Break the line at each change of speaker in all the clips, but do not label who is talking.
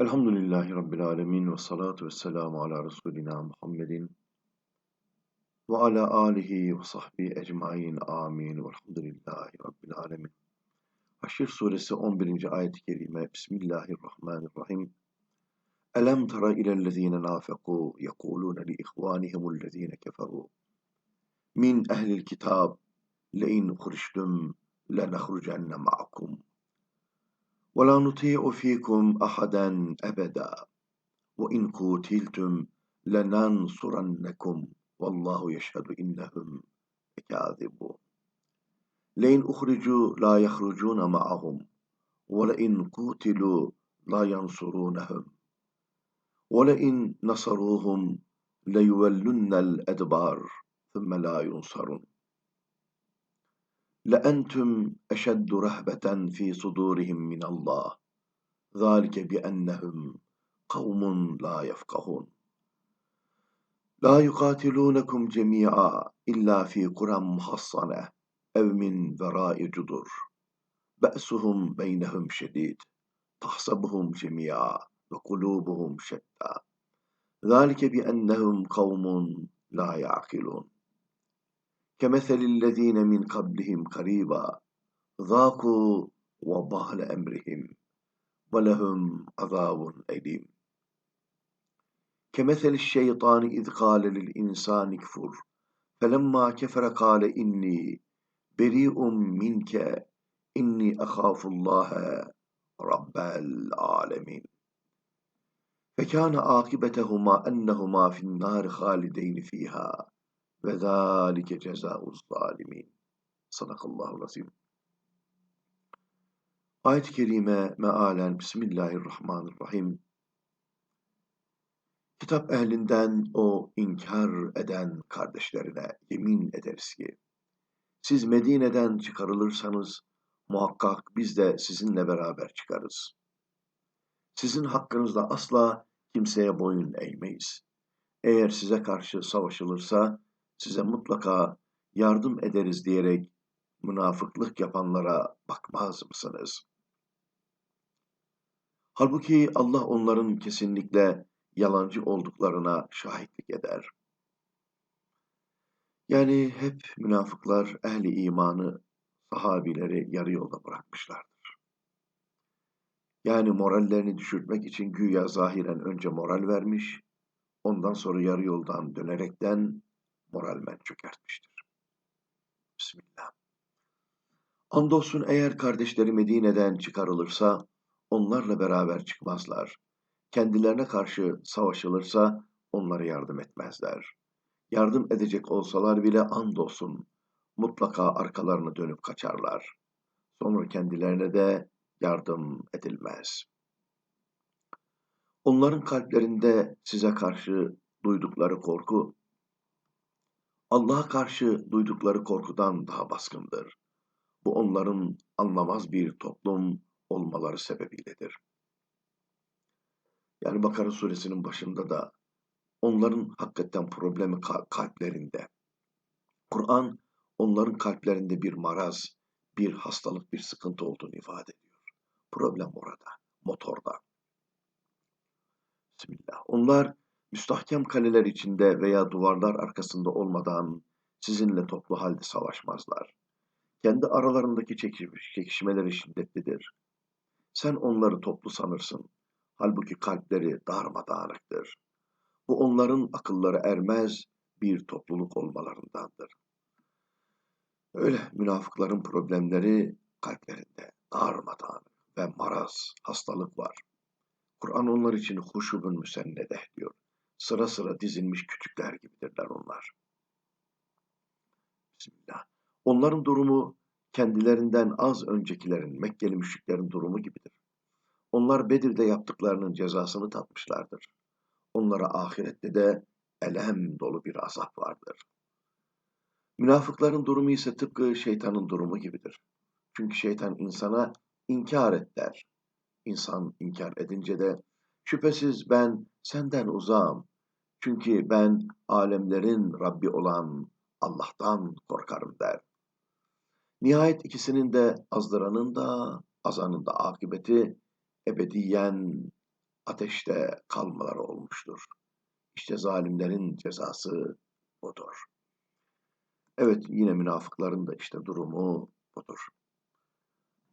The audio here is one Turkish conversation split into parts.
الحمد لله رب العالمين والصلاة والسلام على رسولنا محمد وعلى آله وصحبه ecmaîn amin velhamdülillahi rabbil alemin. Haşr suresi 11. ayet-i kerime Bismillahirrahmanirrahim. Elem tara ilellezine nafakû yekulûne li ihvanihimul-lezine keferû min ehlil kitab le'in uhriştum lenahrucenne ma'akum. وَلَا نُطِيعُ ف۪يكُمْ أَحَدًا أَبَدًا وَاِنْ قُوتِلْتُمْ لَنَنْصُرَنَّكُمْ وَاللّٰهُ يَشْهَدُ اِنَّهُمْ لَكَاذِبُونَ لَاِنْ اُخْرِجُوا لَا يَخْرُجُونَ مَعَهُمْ وَلَاِنْ قُوتِلُوا لَا يَنْصُرُونَهُمْ وَلَاِنْ نَصَرُوهُمْ لَيُوَلُّنَّ الْاَدْبَارِ ثُمَّ لَا يُنْصَرُونَ لأنتم أشد رهبة في صدورهم من الله ذلك بأنهم قوم لا يفقهون لا يقاتلونكم جميعا إلا في قرى محصنة أو من وراء جدر بأسهم بينهم شديد تحسبهم جميعا وقلوبهم شتى ذلك بأنهم قوم لا يعقلون كمثل الذين من قبلهم قريبا ذاقوا وبال أمرهم ولهم عذاب أليم كمثل الشيطان إذ قال للإنسان اكفر فلما كفر قال إني بريء منك إني أخاف الله رب العالمين فكان عاقبتهما أنهما في النار خالدين فيها Ve zalike cezauz zalimin. Sadakallahu lazim. Ayet-i Kerime mealen Bismillahirrahmanirrahim. Kitap ehlinden o inkar eden kardeşlerine yemin ederiz ki, siz Medine'den çıkarılırsanız muhakkak biz de sizinle beraber çıkarız. Sizin hakkınızda asla kimseye boyun eğmeyiz. Eğer size karşı savaşılırsa size mutlaka yardım ederiz diyerek münafıklık yapanlara bakmaz mısınız? Halbuki Allah onların kesinlikle yalancı olduklarına şahitlik eder. Yani hep münafıklar ehli imanı, sahabileri yarı yolda bırakmışlardır. Yani morallerini düşürtmek için güya zahiren önce moral vermiş, ondan sonra yarı yoldan dönerekten moralmen çökertmiştir. Bismillah. Andolsun eğer kardeşleri Medine'den çıkarılırsa onlarla beraber çıkmazlar. Kendilerine karşı savaşılırsa onlara yardım etmezler. Yardım edecek olsalar bile andolsun mutlaka arkalarına dönüp kaçarlar. Sonra kendilerine de yardım edilmez. Onların kalplerinde size karşı duydukları korku Allah'a karşı duydukları korkudan daha baskındır. Bu onların anlamaz bir toplum olmaları sebebiyledir. Yani Bakara suresinin başında da onların hakikaten problemi kalplerinde. Kur'an onların kalplerinde bir maraz, bir hastalık, bir sıkıntı olduğunu ifade ediyor. Problem orada, motorda. Bismillah. Onlar müstahkem kaleler içinde veya duvarlar arkasında olmadan sizinle toplu halde savaşmazlar. Kendi aralarındaki çekişmeleri şiddetlidir. Sen onları toplu sanırsın. Halbuki kalpleri darmadağınıktır. Bu onların akılları ermez bir topluluk olmalarındandır. Öyle münafıkların problemleri kalplerinde darmadağınık ve maraz, hastalık var. Kur'an onlar için huşubun müsennedeh diyor sıra sıra dizilmiş kütükler gibidirler onlar. Bismillah. Onların durumu kendilerinden az öncekilerin, Mekkeli müşriklerin durumu gibidir. Onlar Bedir'de yaptıklarının cezasını tatmışlardır. Onlara ahirette de elem dolu bir azap vardır. Münafıkların durumu ise tıpkı şeytanın durumu gibidir. Çünkü şeytan insana inkar et der. İnsan inkar edince de Şüphesiz ben senden uzağım. Çünkü ben alemlerin Rabbi olan Allah'tan korkarım der. Nihayet ikisinin de azdıranın da azanın da akıbeti ebediyen ateşte kalmaları olmuştur. İşte zalimlerin cezası budur. Evet yine münafıkların da işte durumu budur.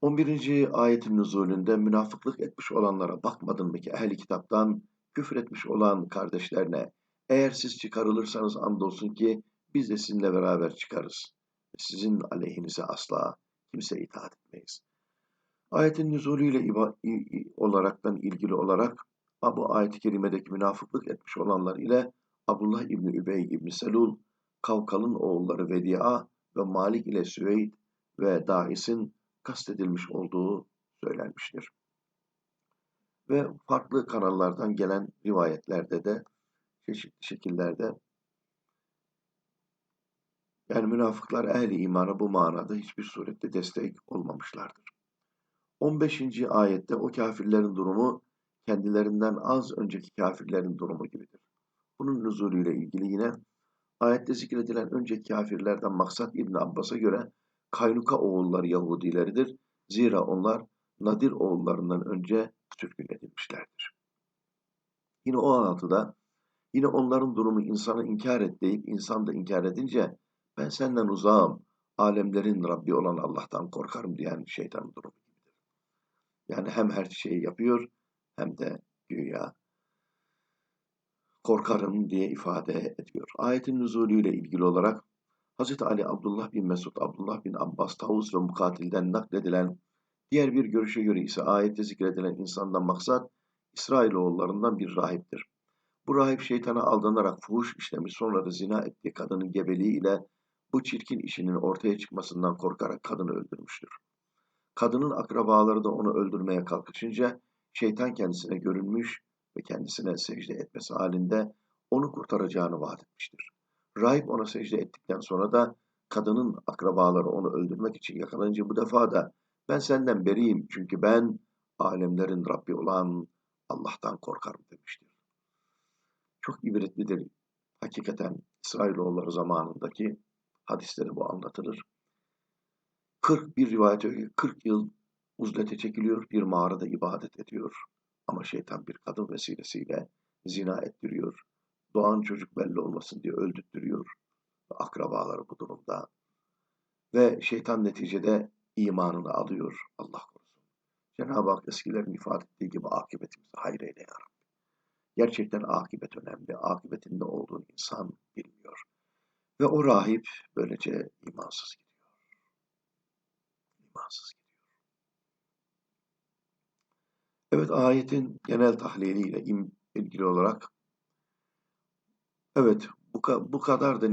11. ayetin nüzulünde münafıklık etmiş olanlara bakmadın mı ki ehli kitaptan küfür etmiş olan kardeşlerine eğer siz çıkarılırsanız andolsun ki biz de sizinle beraber çıkarız. Sizin aleyhinize asla kimse itaat etmeyiz. Ayetin nüzulüyle olaraktan ilgili olarak bu ayet-i kerimedeki münafıklık etmiş olanlar ile Abdullah İbni Übey İbni Selul, Kavkal'ın oğulları Vedia ve Malik ile Süveyd ve Dais'in kastedilmiş olduğu söylenmiştir. Ve farklı kanallardan gelen rivayetlerde de çeşitli şekillerde yani münafıklar ehli imana bu manada hiçbir surette destek olmamışlardır. 15. ayette o kafirlerin durumu kendilerinden az önceki kafirlerin durumu gibidir. Bunun nüzulüyle ilgili yine ayette zikredilen önceki kafirlerden maksat İbn Abbas'a göre Kaynuka oğulları Yahudileridir. Zira onlar Nadir oğullarından önce sürgün edilmişlerdir. Yine o altıda yine onların durumu insanı inkar et deyip insan da inkar edince ben senden uzağım, alemlerin Rabbi olan Allah'tan korkarım diyen şeytan durumu gibidir. Yani hem her şeyi yapıyor hem de güya korkarım diye ifade ediyor. Ayetin nüzulüyle ilgili olarak Hz. Ali, Abdullah bin Mesud, Abdullah bin Abbas, Tavuz ve Mukatil'den nakledilen diğer bir görüşe göre ise ayette zikredilen insandan maksat İsrailoğullarından bir rahiptir. Bu rahip şeytana aldanarak fuhuş işlemiş sonra da zina ettiği kadının gebeliği ile bu çirkin işinin ortaya çıkmasından korkarak kadını öldürmüştür. Kadının akrabaları da onu öldürmeye kalkışınca şeytan kendisine görünmüş ve kendisine secde etmesi halinde onu kurtaracağını vaat etmiştir. Rahip ona secde ettikten sonra da kadının akrabaları onu öldürmek için yakalanınca bu defa da ben senden beriyim çünkü ben alemlerin Rabbi olan Allah'tan korkarım demiştir. Çok ibretlidir. Hakikaten İsrailoğulları zamanındaki hadisleri bu anlatılır. 40 bir rivayete 40 yıl uzlete çekiliyor, bir mağarada ibadet ediyor. Ama şeytan bir kadın vesilesiyle zina ettiriyor. Doğan çocuk belli olmasın diye öldürtüyor akrabaları bu durumda. Ve şeytan neticede imanını alıyor Allah korusun. Cenab-ı Hak eskilerin ifade ettiği gibi akıbetimizi hayreyle yarabbim. Gerçekten akıbet önemli. Akıbetin ne olduğunu insan bilmiyor. Ve o rahip böylece imansız gidiyor. İmansız gidiyor. Evet ayetin genel tahliliyle ilgili olarak Evet bu, bu kadar da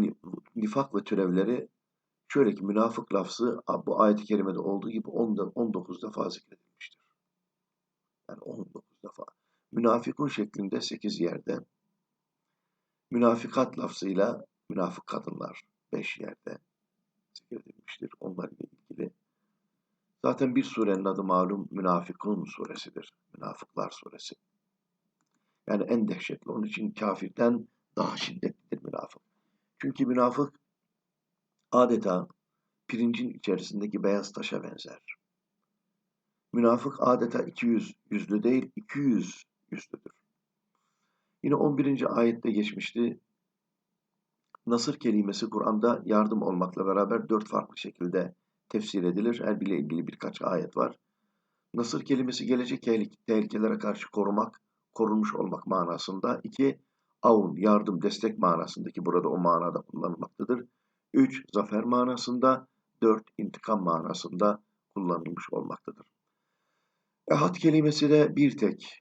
nifak ve türevleri şöyle ki münafık lafzı bu ayet-i kerimede olduğu gibi 19 defa zikredilmiştir. Yani 19 defa. Münafikun şeklinde 8 yerde. Münafikat lafzıyla münafık kadınlar 5 yerde zikredilmiştir. Onlarla ilgili. Zaten bir surenin adı malum Münafikun suresidir. Münafıklar suresi. Yani en dehşetli. Onun için kafirden daha şiddetlidir münafık. Çünkü münafık adeta pirincin içerisindeki beyaz taşa benzer. Münafık adeta 200 yüzlü değil 200 yüzlüdür. Yine 11. ayette geçmişti. Nasır kelimesi Kur'an'da yardım olmakla beraber dört farklı şekilde tefsir edilir. Her biriyle ilgili birkaç ayet var. Nasır kelimesi gelecek tehlikelere karşı korumak, korunmuş olmak manasında. İki, Avun, yardım, destek manasındaki burada o manada kullanılmaktadır. 3. Zafer manasında, 4. intikam manasında kullanılmış olmaktadır. Ehad kelimesi de bir tek,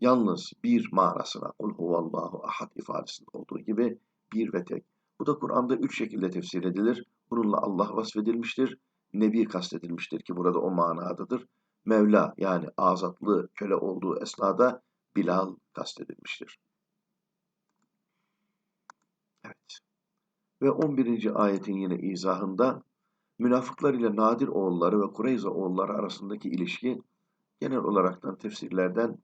yalnız bir manasına kul huvallahu ahad ifadesinde olduğu gibi bir ve tek. Bu da Kur'an'da üç şekilde tefsir edilir. Bununla Allah vasfedilmiştir. Nebi kastedilmiştir ki burada o manadadır. Mevla yani azatlı köle olduğu esnada Bilal kastedilmiştir. Ve 11. ayetin yine izahında münafıklar ile Nadir oğulları ve Kureyza oğulları arasındaki ilişki genel olaraktan tefsirlerden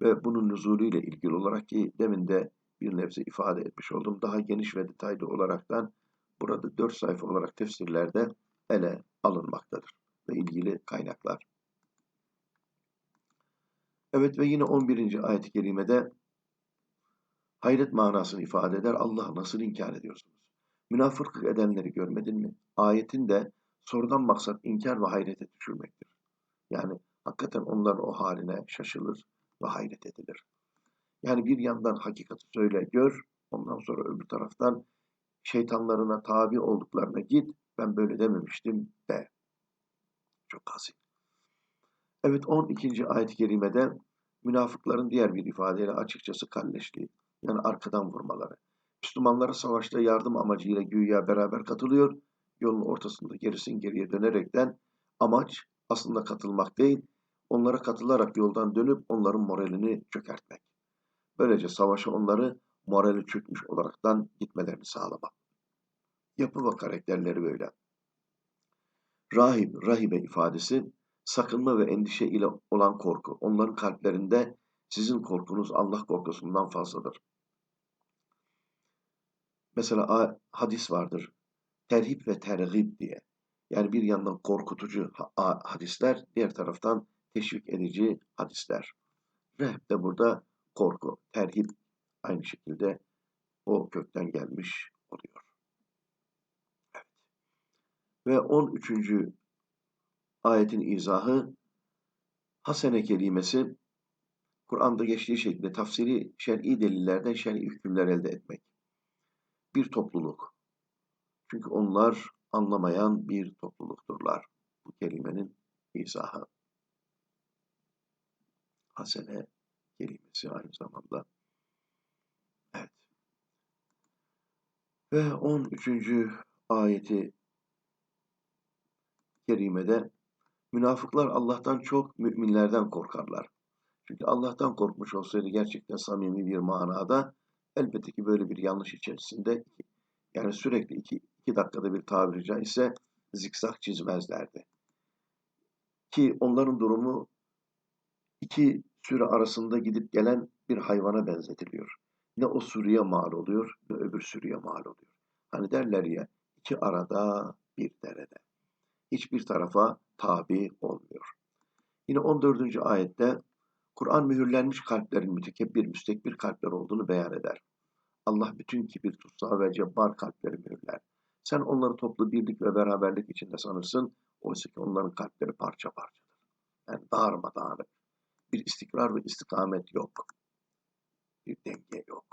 ve bunun ile ilgili olarak ki demin de bir nebze ifade etmiş oldum. Daha geniş ve detaylı olaraktan burada 4 sayfa olarak tefsirlerde ele alınmaktadır ve ilgili kaynaklar. Evet ve yine 11. ayet-i kerimede hayret manasını ifade eder. Allah nasıl inkar ediyorsun? münafıklık edenleri görmedin mi? Ayetin de sorudan maksat inkar ve hayrete düşürmektir. Yani hakikaten onların o haline şaşılır ve hayret edilir. Yani bir yandan hakikati söyle, gör, ondan sonra öbür taraftan şeytanlarına tabi olduklarına git, ben böyle dememiştim de. Çok kasıt. Evet 12. ayet-i kerimede münafıkların diğer bir ifadeyle açıkçası kalleşliği, yani arkadan vurmaları. Müslümanlara savaşta yardım amacıyla güya beraber katılıyor. Yolun ortasında gerisin geriye dönerekten amaç aslında katılmak değil, onlara katılarak yoldan dönüp onların moralini çökertmek. Böylece savaşa onları morali çökmüş olaraktan gitmelerini sağlamak. Yapı ve karakterleri böyle. Rahip, rahibe ifadesi sakınma ve endişe ile olan korku. Onların kalplerinde sizin korkunuz Allah korkusundan fazladır. Mesela hadis vardır. Terhip ve tergib diye. Yani bir yandan korkutucu hadisler, diğer taraftan teşvik edici hadisler. Rehb de burada korku, terhip aynı şekilde o kökten gelmiş oluyor. Evet. Ve 13. ayetin izahı hasene kelimesi Kur'an'da geçtiği şekilde tafsiri şer'i delillerden şer'i hükümler elde etmek bir topluluk. Çünkü onlar anlamayan bir toplulukturlar. Bu kelimenin izahı. Hasene kelimesi aynı zamanda. Evet. Ve 13. ayeti kerimede münafıklar Allah'tan çok müminlerden korkarlar. Çünkü Allah'tan korkmuş olsaydı gerçekten samimi bir manada Elbette ki böyle bir yanlış içerisinde yani sürekli iki, iki dakikada bir tabiri caizse zikzak çizmezlerdi. Ki onların durumu iki sürü arasında gidip gelen bir hayvana benzetiliyor. Ne o sürüye mal oluyor ne öbür sürüye mal oluyor. Hani derler ya iki arada bir derede. Hiçbir tarafa tabi olmuyor. Yine 14. ayette Kur'an mühürlenmiş kalplerin mütekebbir, müstekbir kalpler olduğunu beyan eder. Allah bütün kibir, tutsağı ve cebbar kalpleri mühürler. Sen onları toplu birlik ve beraberlik içinde sanırsın. Oysa ki onların kalpleri parça parçadır. Yani darmadağınık. Bir istikrar ve istikamet yok. Bir denge yok.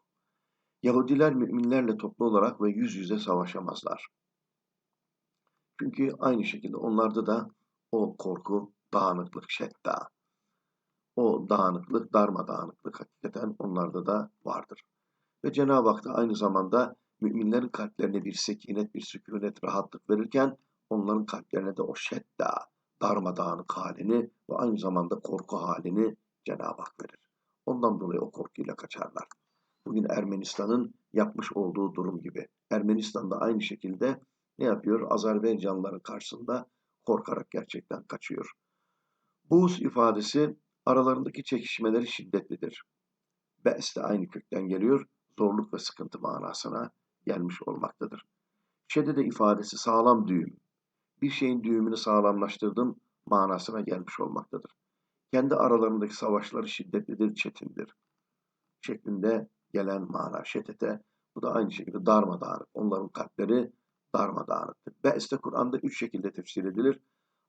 Yahudiler müminlerle toplu olarak ve yüz yüze savaşamazlar. Çünkü aynı şekilde onlarda da o korku, dağınıklık, şedda, o dağınıklık, darmadağınıklık hakikaten onlarda da vardır. Ve Cenab-ı Hak da aynı zamanda müminlerin kalplerine bir sekinet, bir sükunet, rahatlık verirken onların kalplerine de o şedda, darmadağınık halini ve aynı zamanda korku halini Cenab-ı Hak verir. Ondan dolayı o korkuyla kaçarlar. Bugün Ermenistan'ın yapmış olduğu durum gibi. Ermenistan da aynı şekilde ne yapıyor? Azerbaycanlıların karşısında korkarak gerçekten kaçıyor. Buz ifadesi Aralarındaki çekişmeleri şiddetlidir. Be's de aynı kökten geliyor, zorluk ve sıkıntı manasına gelmiş olmaktadır. Şede de ifadesi sağlam düğüm, bir şeyin düğümünü sağlamlaştırdım manasına gelmiş olmaktadır. Kendi aralarındaki savaşları şiddetlidir, çetindir. Şeklinde gelen mana şetete, bu da aynı şekilde darmadağınık. Onların kalpleri darmadağınıktır. Be'es de Kur'an'da üç şekilde tefsir edilir.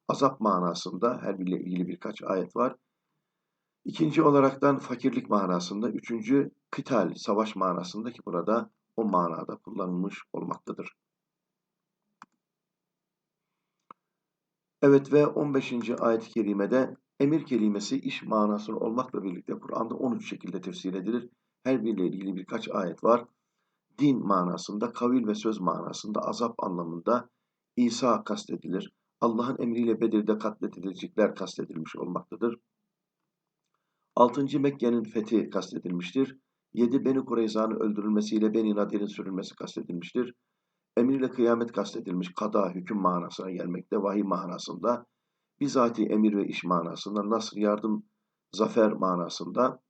Azap manasında her biriyle ilgili birkaç ayet var. İkinci olaraktan fakirlik manasında, üçüncü kıtal, savaş manasında ki burada o manada kullanılmış olmaktadır. Evet ve 15. ayet-i kerimede emir kelimesi iş manasını olmakla birlikte Kur'an'da 13 şekilde tefsir edilir. Her biriyle ilgili birkaç ayet var. Din manasında, kavil ve söz manasında, azap anlamında İsa kastedilir. Allah'ın emriyle Bedir'de katledilecekler kastedilmiş olmaktadır. 6. Mekke'nin fethi kastedilmiştir. 7. Beni Kureyza'nın öldürülmesiyle Beni Nadir'in sürülmesi kastedilmiştir. Emirle kıyamet kastedilmiş kada hüküm manasına gelmekte, vahiy manasında, bizatihi emir ve iş manasında, nasr yardım, zafer manasında,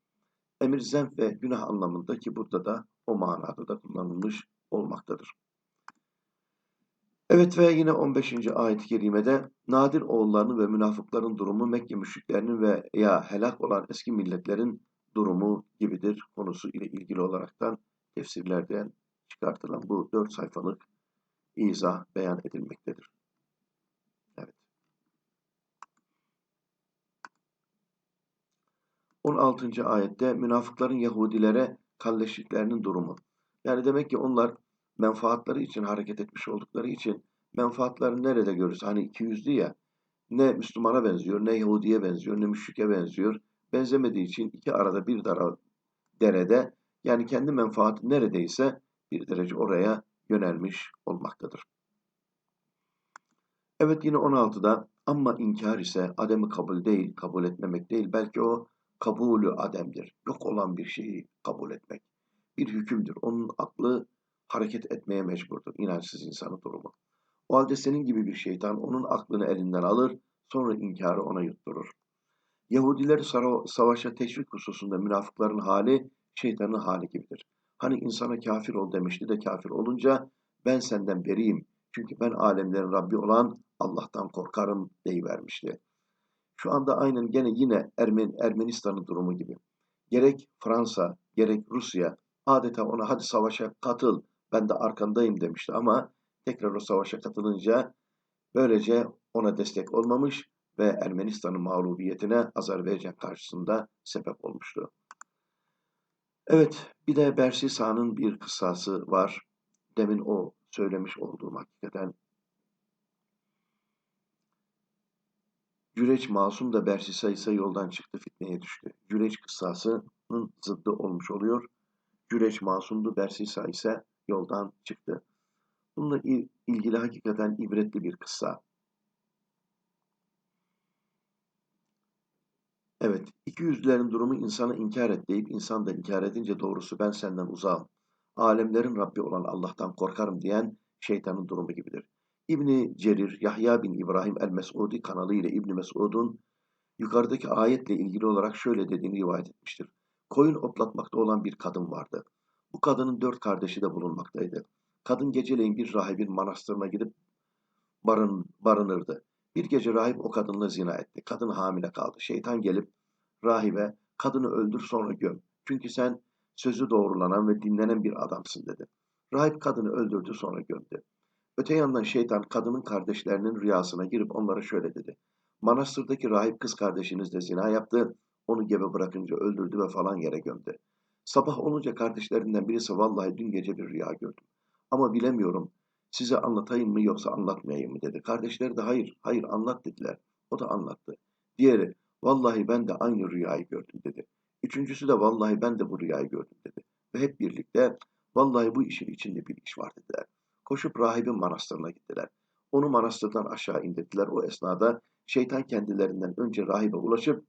emir zenf ve günah anlamında ki burada da o manada da kullanılmış olmaktadır. Evet ve yine 15. ayet-i kerimede nadir oğullarının ve münafıkların durumu Mekke müşriklerinin veya helak olan eski milletlerin durumu gibidir konusu ile ilgili olaraktan tefsirlerden çıkartılan bu 4 sayfalık izah beyan edilmektedir. Evet. 16. ayette münafıkların Yahudilere kalleşliklerinin durumu. Yani demek ki onlar menfaatları için hareket etmiş oldukları için menfaatları nerede görürüz? Hani iki yüzlü ya ne Müslümana benziyor, ne Yahudi'ye benziyor, ne müşrike benziyor. Benzemediği için iki arada bir dara, derede yani kendi menfaati neredeyse bir derece oraya yönelmiş olmaktadır. Evet yine 16'da ama inkar ise ademi kabul değil, kabul etmemek değil. Belki o kabulü ademdir. Yok olan bir şeyi kabul etmek. Bir hükümdür. Onun aklı hareket etmeye mecburdur inançsız insanın durumu. O halde senin gibi bir şeytan onun aklını elinden alır, sonra inkarı ona yutturur. Yahudileri savaşa teşvik hususunda münafıkların hali şeytanın hali gibidir. Hani insana kafir ol demişti de kafir olunca ben senden beriyim çünkü ben alemlerin Rabbi olan Allah'tan korkarım deyivermişti. Şu anda aynen gene yine Ermen, Ermenistan'ın durumu gibi. Gerek Fransa, gerek Rusya adeta ona hadi savaşa katıl, ben de arkandayım demişti ama tekrar o savaşa katılınca böylece ona destek olmamış ve Ermenistan'ın mağlubiyetine Azerbaycan karşısında sebep olmuştu. Evet, bir de Bersisa'nın bir kıssası var. Demin o söylemiş olduğum hakikaten. Cüreç masum da Bersisa ise yoldan çıktı, fitneye düştü. Cüreç kıssasının zıddı olmuş oluyor. Güreş masumdu, Bersisa ise yoldan çıktı. Bununla ilgili hakikaten ibretli bir kıssa. Evet, iki yüzlülerin durumu insanı inkar et deyip insan da inkar edince doğrusu ben senden uzağım. Alemlerin Rabbi olan Allah'tan korkarım diyen şeytanın durumu gibidir. İbni Cerir, Yahya bin İbrahim el-Mes'udi kanalı ile İbni Mes'ud'un yukarıdaki ayetle ilgili olarak şöyle dediğini rivayet etmiştir koyun otlatmakta olan bir kadın vardı. Bu kadının dört kardeşi de bulunmaktaydı. Kadın geceleyin bir rahibin manastırına gidip barın, barınırdı. Bir gece rahip o kadınla zina etti. Kadın hamile kaldı. Şeytan gelip rahibe kadını öldür sonra göm. Çünkü sen sözü doğrulanan ve dinlenen bir adamsın dedi. Rahip kadını öldürdü sonra gömdü. Öte yandan şeytan kadının kardeşlerinin rüyasına girip onlara şöyle dedi. Manastırdaki rahip kız kardeşiniz de zina yaptı onu gebe bırakınca öldürdü ve falan yere gömdü. Sabah olunca kardeşlerinden birisi vallahi dün gece bir rüya gördüm. Ama bilemiyorum size anlatayım mı yoksa anlatmayayım mı dedi. Kardeşleri de hayır, hayır anlat dediler. O da anlattı. Diğeri vallahi ben de aynı rüyayı gördüm dedi. Üçüncüsü de vallahi ben de bu rüyayı gördüm dedi. Ve hep birlikte vallahi bu işin içinde bir iş var dediler. Koşup rahibin manastırına gittiler. Onu manastırdan aşağı indirdiler. O esnada şeytan kendilerinden önce rahibe ulaşıp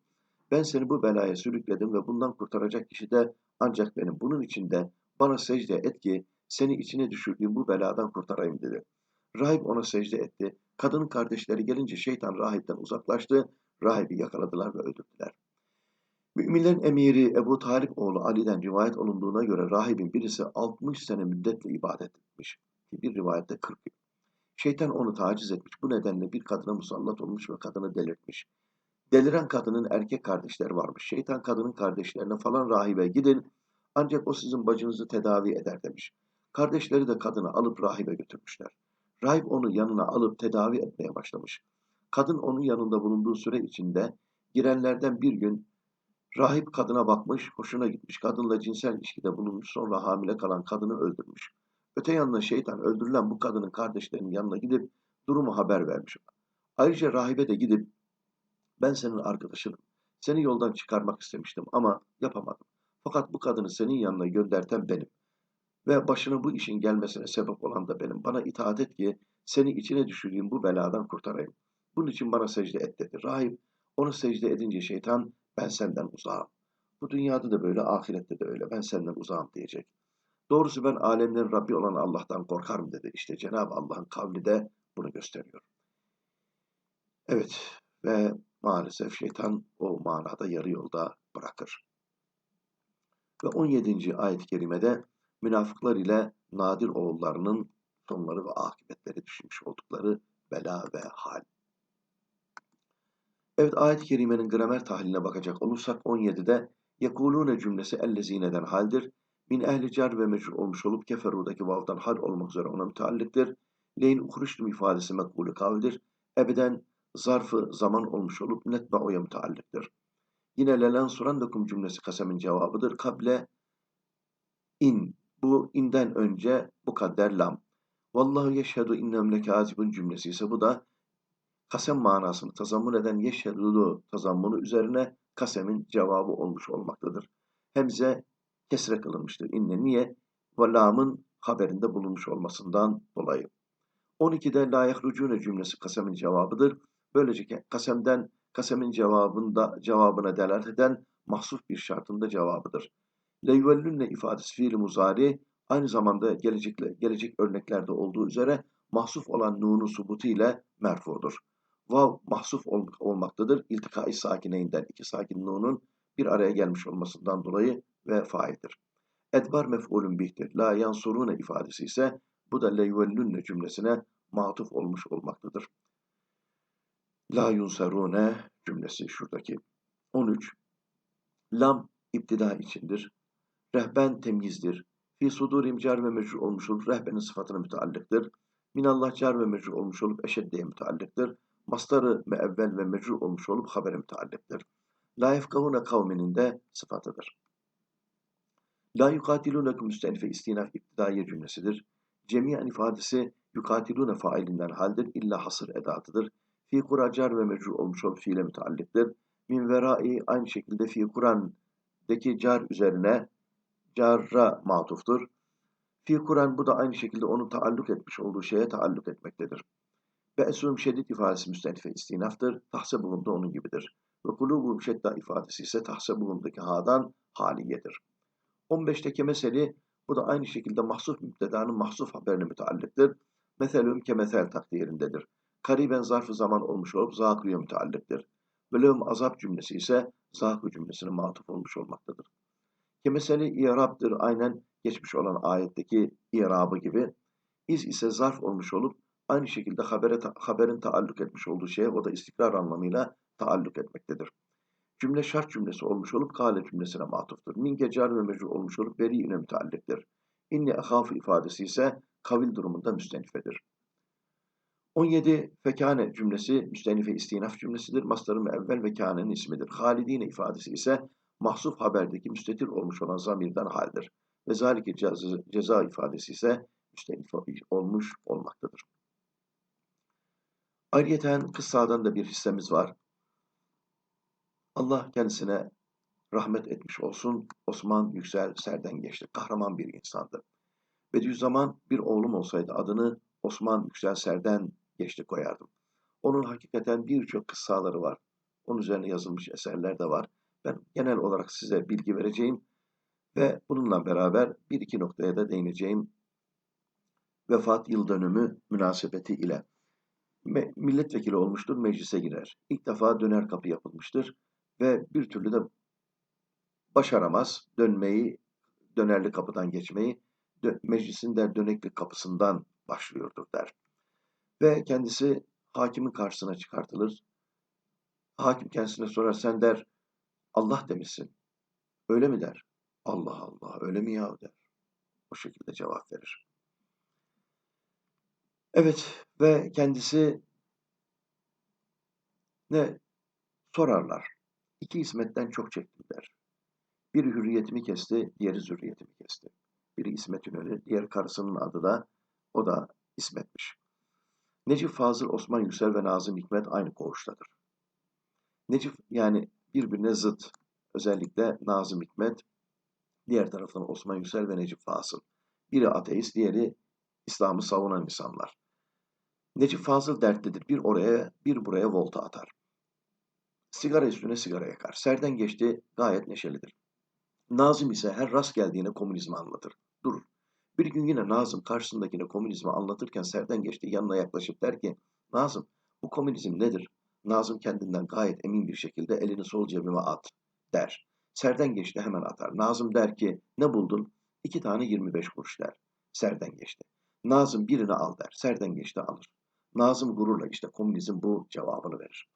ben seni bu belaya sürükledim ve bundan kurtaracak kişi de ancak benim. Bunun için de bana secde et ki seni içine düşürdüğüm bu beladan kurtarayım dedi. Rahip ona secde etti. Kadının kardeşleri gelince şeytan rahipten uzaklaştı. Rahibi yakaladılar ve öldürdüler. Müminlerin emiri Ebu Talip oğlu Ali'den rivayet olunduğuna göre rahibin birisi 60 sene müddetle ibadet etmiş. Bir rivayette 40 yıl. Şeytan onu taciz etmiş. Bu nedenle bir kadına musallat olmuş ve kadını delirtmiş. Deliren kadının erkek kardeşleri varmış. Şeytan kadının kardeşlerine falan rahibe gidin. Ancak o sizin bacınızı tedavi eder demiş. Kardeşleri de kadını alıp rahibe götürmüşler. Rahip onu yanına alıp tedavi etmeye başlamış. Kadın onun yanında bulunduğu süre içinde girenlerden bir gün rahip kadına bakmış, hoşuna gitmiş. Kadınla cinsel ilişkide bulunmuş sonra hamile kalan kadını öldürmüş. Öte yandan şeytan öldürülen bu kadının kardeşlerinin yanına gidip durumu haber vermiş. Ayrıca rahibe de gidip ben senin arkadaşınım. Seni yoldan çıkarmak istemiştim ama yapamadım. Fakat bu kadını senin yanına gönderten benim. Ve başına bu işin gelmesine sebep olan da benim. Bana itaat et ki seni içine düşürdüğüm bu beladan kurtarayım. Bunun için bana secde et dedi. Rahip ona secde edince şeytan ben senden uzağım. Bu dünyada da böyle, ahirette de öyle. Ben senden uzağım diyecek. Doğrusu ben alemlerin Rabbi olan Allah'tan korkarım dedi. İşte Cenab-ı Allah'ın kavli de bunu gösteriyor. Evet ve maalesef şeytan o manada yarı yolda bırakır. Ve 17. ayet-i kerimede münafıklar ile nadir oğullarının sonları ve akıbetleri düşmüş oldukları bela ve hal. Evet ayet-i kerimenin gramer tahliline bakacak olursak 17'de yekulune cümlesi ellezineden haldir. Min ehli car ve mecrur olmuş olup keferudaki vavdan hal olmak üzere ona müteallıktır. Leyin ukuruştum ifadesi mekbulü kavlidir. Ebeden zarfı zaman olmuş olup net ve oya müteallıktır. Yine lelen surandakum cümlesi kasemin cevabıdır. Kable in. Bu inden önce bu kadar lam. Vallahu yeşhedü innem lekazibun cümlesi ise bu da kasem manasını tazammun eden yeşhedü tazammunu üzerine kasemin cevabı olmuş olmaktadır. Hemze kesre kılınmıştır. İnne niye? Ve lamın haberinde bulunmuş olmasından dolayı. 12'de la yahrucune cümlesi kasemin cevabıdır. Böylece kasemden kasemin cevabında cevabına delalet eden mahsuf bir şartında cevabıdır. Leyvellünne ifadesi fiili muzari aynı zamanda gelecekle, gelecek örneklerde olduğu üzere mahsuf olan nunun subutu ile merfudur. Vav mahsuf ol, olmaktadır. İltikai sakineyinden iki sakin nunun bir araya gelmiş olmasından dolayı ve faildir. Edbar mef'ulün bihtir. La yansurune ifadesi ise bu da leyvellünne cümlesine matuf olmuş olmaktadır. La yunsarune cümlesi şuradaki. 13. Lam iptida içindir. Rehben temizdir. Fi sudurim cer ve mecrur olmuş olup rehbenin sıfatına müteallıktır. Minallah cer ve mecrur olmuş olup eşeddeye müteallıktır. Mastarı müevvel ve mecrur olmuş olup habere müteallıktır. La yefkahune kavminin de sıfatıdır. La yukatilunekum müstenife istinaf iptidaiye cümlesidir. Cemiyen ifadesi yukatilune failinden haldir, illa hasır edatıdır. Fi kura car ve mecrur olmuş ol fiile mütealliktir. Min verai aynı şekilde fi Kur'an'daki car üzerine carra matuftur. Fi Kur'an bu da aynı şekilde onu taalluk etmiş olduğu şeye taalluk etmektedir. Ve esum şedid ifadesi müstenife istinaftır. Tahse bulundu onun gibidir. Ve kulubum şedda ifadesi ise tahse bulundaki hadan haliyedir. 15'teki meseli bu da aynı şekilde mahsuf müptedanın mahsuf haberine müteallıktır. Meselüm kemesel takdirindedir. Kariben zarfı zaman olmuş olup zakıya müteallıktır. Bölüm azap cümlesi ise zakı cümlesine matuf olmuş olmaktadır. Kimeseli i'rabdır aynen geçmiş olan ayetteki i'rabı gibi. İz ise zarf olmuş olup aynı şekilde habere, haberin taalluk etmiş olduğu şeye o da istikrar anlamıyla taalluk etmektedir. Cümle şart cümlesi olmuş olup kale cümlesine matuftur. Minke car ve mecbur olmuş olup beri yine mütealliktir. İnni ehafı ifadesi ise kavil durumunda müstenifedir. 17 fekane cümlesi müstenif istinaf cümlesidir. Mastarın ve evvel ve kânenin ismidir. Halidine ifadesi ise mahsuf haberdeki müstetir olmuş olan zamirden haldir. Ve zalike ceza, ifadesi ise müstenif olmuş olmaktadır. Ayrıyeten kıssadan da bir hissemiz var. Allah kendisine rahmet etmiş olsun. Osman Yüksel Serden geçti. Kahraman bir insandı. Bediüzzaman bir oğlum olsaydı adını Osman Yüksel Serden geçti koyardım. Onun hakikaten birçok kıssaları var. Onun üzerine yazılmış eserler de var. Ben genel olarak size bilgi vereceğim ve bununla beraber bir iki noktaya da değineceğim vefat yıl dönümü münasebeti ile. Me milletvekili olmuştur, meclise girer. İlk defa döner kapı yapılmıştır ve bir türlü de başaramaz dönmeyi, dönerli kapıdan geçmeyi, dö meclisin der dönekli kapısından başlıyordur der. Ve kendisi hakimin karşısına çıkartılır. Hakim kendisine sorar sen der Allah demişsin. Öyle mi der? Allah Allah öyle mi ya der. O şekilde cevap verir. Evet ve kendisi ne sorarlar. İki ismetten çok çektim der. Biri hürriyetimi kesti, diğeri zürriyetimi kesti. Biri İsmet İnönü, diğer karısının adı da o da İsmet'miş. Necip Fazıl, Osman Yüksel ve Nazım Hikmet aynı koğuştadır. Necip yani birbirine zıt. Özellikle Nazım Hikmet, diğer taraftan Osman Yüksel ve Necip Fazıl. Biri ateist, diğeri İslam'ı savunan insanlar. Necip Fazıl dertlidir. Bir oraya, bir buraya volta atar. Sigara üstüne sigara yakar. Serden geçti, gayet neşelidir. Nazım ise her rast geldiğine komünizmi anlatır. Durur. Bir gün yine Nazım karşısındakine komünizmi anlatırken Serden geçti yanına yaklaşıp der ki Nazım bu komünizm nedir? Nazım kendinden gayet emin bir şekilde elini sol cebime at der. Serden geçti hemen atar. Nazım der ki ne buldun? İki tane 25 kuruş der. Serden geçti. Nazım birini al der. Serden geçti alır. Nazım gururla işte komünizm bu cevabını verir.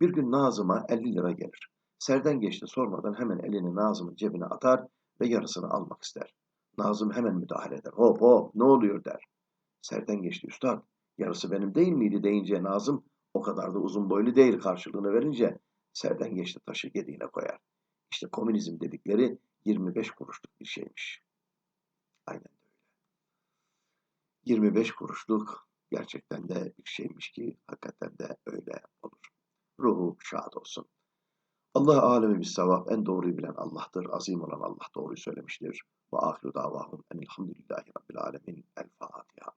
Bir gün Nazım'a 50 lira gelir. Serden geçti sormadan hemen elini Nazım'ın cebine atar ve yarısını almak ister. Nazım hemen müdahale eder. Hop hop ne oluyor der. Serden geçti üstad. Yarısı benim değil miydi deyince Nazım o kadar da uzun boylu değil karşılığını verince serden geçti taşı gediğine koyar. İşte komünizm dedikleri 25 kuruşluk bir şeymiş. Aynen öyle. 25 kuruşluk gerçekten de bir şeymiş ki hakikaten de öyle olur. Ruhu şad olsun. Allah alemi bir sevap. En doğruyu bilen Allah'tır. Azim olan Allah doğruyu söylemiştir. Ve ahiru davahum elhamdülillahi rabbil alemin. El Fatiha.